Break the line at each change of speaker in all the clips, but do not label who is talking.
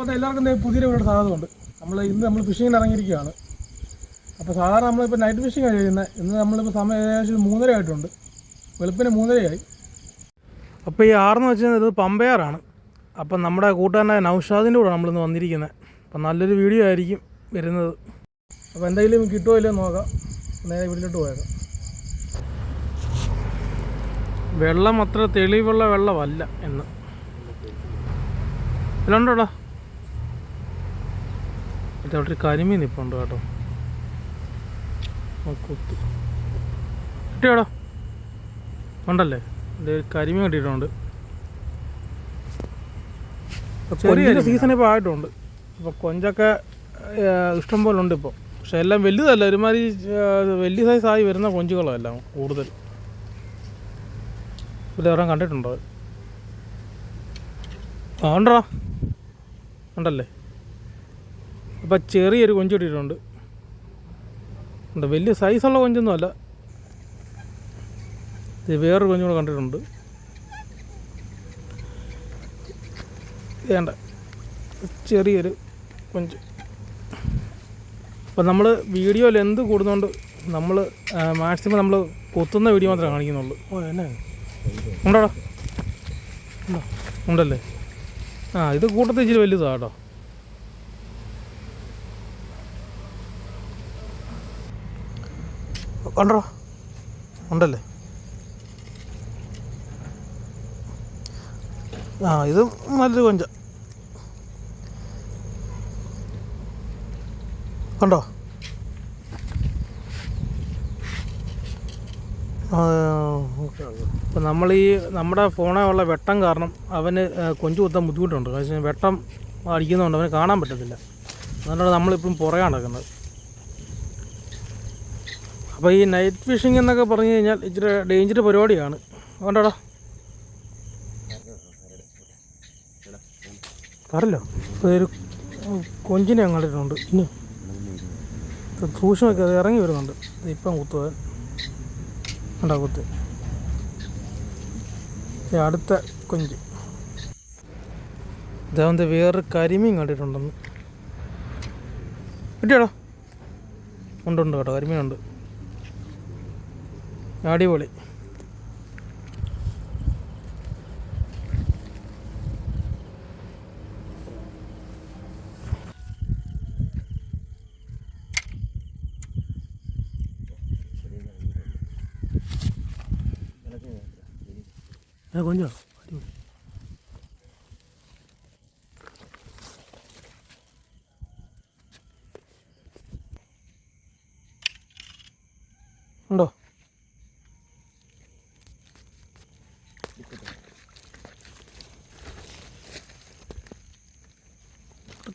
അപ്പോൾ എല്ലാവർക്കും പുതിയ വീട് സ്വാഗതമുണ്ട് നമ്മൾ ഇന്ന് നമ്മൾ ഫിഷിങ്ങിന് ഇറങ്ങിയിരിക്കുകയാണ്. അപ്പോൾ സാധാരണ നമ്മളിപ്പോൾ നൈറ്റ് ഫിഷിംഗ് ആണ് ചെയ്യുന്നത്. ഇന്ന് നമ്മളിപ്പോൾ സമയം ഏകദേശം ഒരു മൂന്നര ആയിട്ടുണ്ട്. വെളുപ്പിന് മൂന്നരയായി. അപ്പോൾ ഈ ആറെന്ന് വെച്ചാൽ ഇത് പമ്പയാറാണ്. അപ്പം നമ്മുടെ കൂട്ടുകാരനായ നൗഷാദിന്റെ കൂടെ നമ്മളിന്ന് വന്നിരിക്കുന്നത്. അപ്പം നല്ലൊരു വീഡിയോ ആയിരിക്കും വരുന്നത്. അപ്പോൾ എന്തെങ്കിലും കിട്ടുമോ ഇല്ലയോ നോക്കാം. നേരെ വീട്ടിലോട്ട് പോയേക്കാം. വെള്ളം അത്ര തെളിവുള്ള വെള്ളമല്ല എന്ന് എല്ലാം ഇത് അവിടെ ഒരു കരിമീൻ നിൽപ്പുണ്ട് കേട്ടോ. കുത്തി. കിട്ടിയോടാ? ഉണ്ടല്ലേ? ഒരു കരിമീൻ കിട്ടിയിട്ടുണ്ട്. ചെറിയ സീസൺ ഇപ്പോൾ ആയിട്ടുണ്ട്. അപ്പോൾ കൊഞ്ചൊക്കെ ഇഷ്ടം പോലെ ഉണ്ട് ഇപ്പോൾ പക്ഷെ എല്ലാം വലുതല്ല. ഒരുമാതിരി വലിയ സൈസായി വരുന്ന കൊഞ്ചുകളോ എല്ലാം കൂടുതൽ. ഇവിടെ ഒരെണ്ണം കണ്ടിട്ടുണ്ടോ? ആ ഉണ്ടോ ഉണ്ടല്ലേ? അപ്പം ചെറിയൊരു കൊഞ്ച് ഇട്ടിട്ടുണ്ട്. ഉണ്ട് വലിയ സൈസുള്ള കൊഞ്ചൊന്നും അല്ല. ഇത് വേറൊരു കൊഞ്ചും കൂടെ കണ്ടിട്ടുണ്ട്. വേണ്ട ചെറിയൊരു കൊഞ്ച്. അപ്പം നമ്മൾ വീഡിയോ ലെന്ത് കൂടുന്നതുകൊണ്ട് നമ്മൾ മാക്സിമം നമ്മൾ കൊത്തുന്ന വീഡിയോ മാത്രമേ കാണിക്കുന്നുള്ളൂ. ഓ എന്നാ? ഉണ്ടോടാ? ഉണ്ടോ? ഉണ്ടല്ലേ? ആ ഇത് കൂട്ടത്തിൽ ഇച്ചിരി വലുതാണ് കേട്ടോ. ഉണ്ടോ ഉണ്ടല്ലേ? ആ ഇത് നല്ലൊരു കൊഞ്ച. കണ്ടോ? ഇപ്പം നമ്മൾ ഈ നമ്മുടെ ഫോണേ ഉള്ള വെട്ടം കാരണം അവന് കൊഞ്ചു കുത്താൻ ബുദ്ധിമുട്ടുണ്ട്. കാരണം വെട്ടം അടിക്കുന്നതുകൊണ്ട് അവന് കാണാൻ പറ്റത്തില്ല. അതുകൊണ്ടാണ് നമ്മളിപ്പം പുറകെ നടക്കുന്നത്. അപ്പോൾ ഈ നൈറ്റ് ഫിഷിംഗ് എന്നൊക്കെ പറഞ്ഞു കഴിഞ്ഞാൽ ഇച്ചിരി ഡേഞ്ചർ പരിപാടിയാണ്. വേണ്ടടാ. ഇപ്പോൾ ഒരു കൊഞ്ചിനെ കണ്ടിട്ടുണ്ട്. ഇനി സൂക്ഷ്മൊക്കെ അത് ഇറങ്ങി വരുന്നുണ്ട്. ഇപ്പം കുത്തുവാൻ. ഉണ്ടാ കുത്ത്? അടുത്ത കൊഞ്ച്. ഇതാവുന്നത് വേറൊരു കരിമീൻ കണ്ടിട്ടുണ്ടെന്ന്. കിട്ടിയാടോ? ഉണ്ട് ഉണ്ട് കേട്ടോ. കരിമീനുണ്ട് അടിപൊളി. கொஞ்சம் ഉണ്ടോ?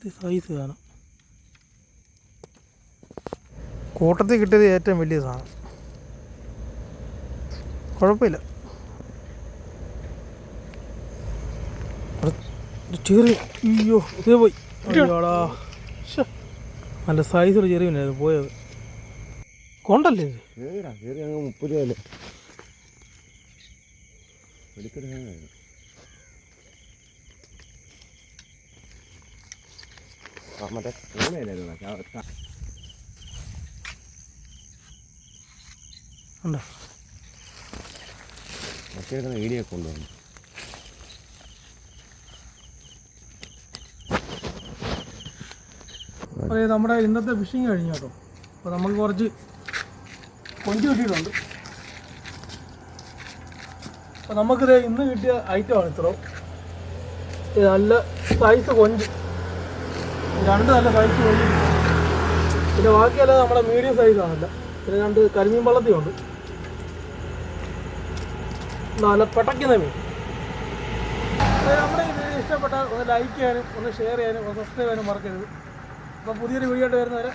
കൂട്ടത്തിൽ സൈസ് കാണാം കൂട്ടത്തിൽ കിട്ടിയത് ഏറ്റവും വലിയ സാധനം. കുഴപ്പമില്ല. ചെറിയ അയ്യോ ഇത് പോയി. അയ്യോടാ. നല്ല സൈസുള്ള ചെറിയ പോയത്. കൊണ്ടല്ലേ ഇത്?
മുപ്പത് രൂപയല്ലേ? ആ മറ്റേ
ഉണ്ടോ
മറ്റേ വീഡിയോ കൊണ്ടുവന്നു
അതായത് നമ്മുടെ ഇന്നത്തെ ഫിഷിങ് കഴിഞ്ഞു കേട്ടോ. അപ്പോൾ നമുക്ക് കുറച്ച് കൊഞ്ച് കിട്ടിയിട്ടുണ്ട്. അപ്പോൾ നമുക്കിത് ഇന്ന് കിട്ടിയ ഐറ്റമാണ് ഇത്ര ഇത് നല്ല സൈസ് കൊഞ്ച്. രണ്ട് നല്ല സൈസ് കിട്ടി. പിന്നെ ബാക്കിയെല്ലാം നമ്മുടെ മീഡിയം സൈസാണല്ല പിന്നെ രണ്ട് കരിമീൻ വള്ളത്തിയുണ്ട് നല്ല പെട്ടയ്ക്കുന്ന മീൻ. നമ്മുടെ ഈ വീഡിയോ ഇഷ്ടപ്പെട്ടാൽ ഒന്ന് ലൈക്ക് ചെയ്യാനും ഒന്ന് ഷെയർ ചെയ്യാനും ഒന്ന് സബ്സ്ക്രൈബ് ചെയ്യാനും മറക്കരുത്. അപ്പോൾ പുതിയൊരു വീഡിയോ ആയിട്ട് വരുന്നവരെ